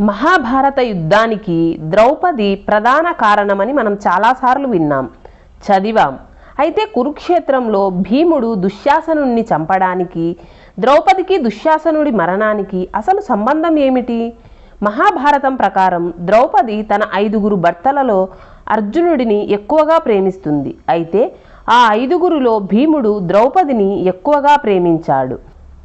మహాభారత యుద్ధానికి ద్రౌపది ప్రధాన కారణమని మనం చాలాసార్లు విన్నాం. చదివాం. అయితే కురుక్షేత్రంలో భీముడు దుశ్శాసనుణ్ణి చంపడానికి ద్రౌపదికి దుశ్శాసనుడి మరణానికి అసలు సంబంధం ఏమిటి? మహాభారతం ప్రకారం ద్రౌపది తన ఐదుగురు భర్తలలో అర్జునుడిని ఎక్కువగా ప్రేమిస్తుంది. అయితే ఆ ఐదుగురులో భీముడు ద్రౌపదిని ఎక్కువగా ప్రేమించాడు.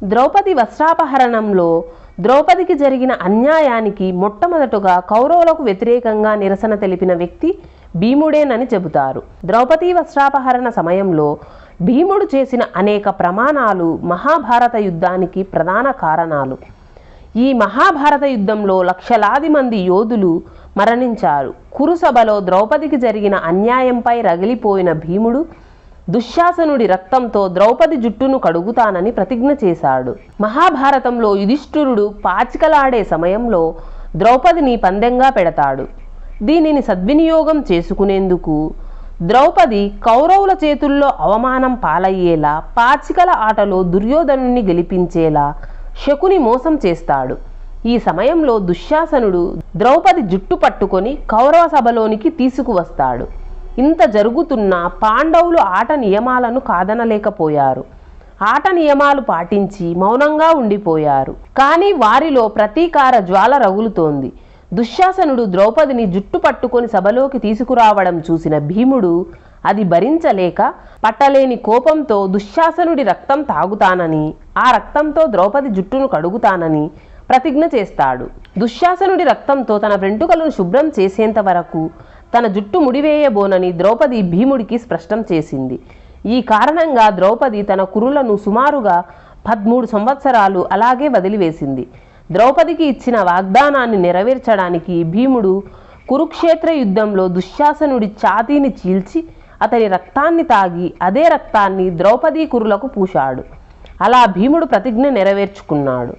ద్రౌపది వస్త్రాపహరణంలో ద్రౌపదికి జరిగిన అన్యాయానికి మొట్టమొదటగా కౌరవులకు వ్యతిరేకంగా నిరసన తెలిపిన వ్యక్తి భీముడేనని చెబుతారు. ద్రౌపది వస్త్రాపహరణ సమయంలో భీముడు చేసిన అనేక ప్రమాణాలు మహాభారత యుద్ధానికి ప్రధాన కారణాలు. ఈ మహాభారత యుద్ధంలో లక్షలాది మంది యోధులు మరణించారు. కురుసభలో ద్రౌపదికి జరిగిన అన్యాయంపై రగిలిపోయిన భీముడు దుశ్శాసనుడి రక్తంతో ద్రౌపది జుట్టును కడుగుతానని ప్రతిజ్ఞ చేశాడు. మహాభారతంలో యుధిష్ఠురుడు పాచికలాడే సమయంలో ద్రౌపదిని పందెంగా పెడతాడు. దీనిని సద్వినియోగం చేసుకునేందుకు ద్రౌపది కౌరవుల చేతుల్లో అవమానం పాలయ్యేలా పాచికల ఆటలో దుర్యోధనుని గెలిపించేలా శకుని మోసం చేస్తాడు. ఈ సమయంలో దుశ్శాసనుడు ద్రౌపది జుట్టు పట్టుకొని కౌరవ సభలోనికి తీసుకువస్తాడు. ఇంత జరుగుతున్న పాండవులు ఆట నియమాలను కాదనలేకపోయారు. ఆట నియమాలు పాటించి మౌనంగా ఉండిపోయారు. కానీ వారిలో ప్రతీకార జ్వాల రగులుతోంది. దుశ్శాసనుడు ద్రౌపదిని జుట్టు పట్టుకొని సభలోకి తీసుకురావడం చూసిన భీముడు అది భరించలేక పట్టలేని కోపంతో దుశ్శాసనుడి రక్తం తాగుతానని ఆ రక్తంతో ద్రౌపది జుట్టును కడుగుతానని ప్రతిజ్ఞ చేస్తాడు. దుశ్శాసనుడి రక్తంతో తన వెంట్రుకలను శుభ్రం చేసేంత వరకు తన జుట్టు ముడివేయబోనని ద్రౌపది భీముడికి స్పష్టం చేసింది. ఈ కారణంగా ద్రౌపది తన కురులను సుమారుగా పదమూడు సంవత్సరాలు అలాగే వదిలివేసింది. ద్రౌపదికి ఇచ్చిన వాగ్దానాన్ని నెరవేర్చడానికి భీముడు కురుక్షేత్ర యుద్ధంలో దుశ్శాసనుడి ఛాతీని చీల్చి అతని రక్తాన్ని తాగి అదే రక్తాన్ని ద్రౌపదీ కురులకు పూశాడు. అలా భీముడు ప్రతిజ్ఞ నెరవేర్చుకున్నాడు.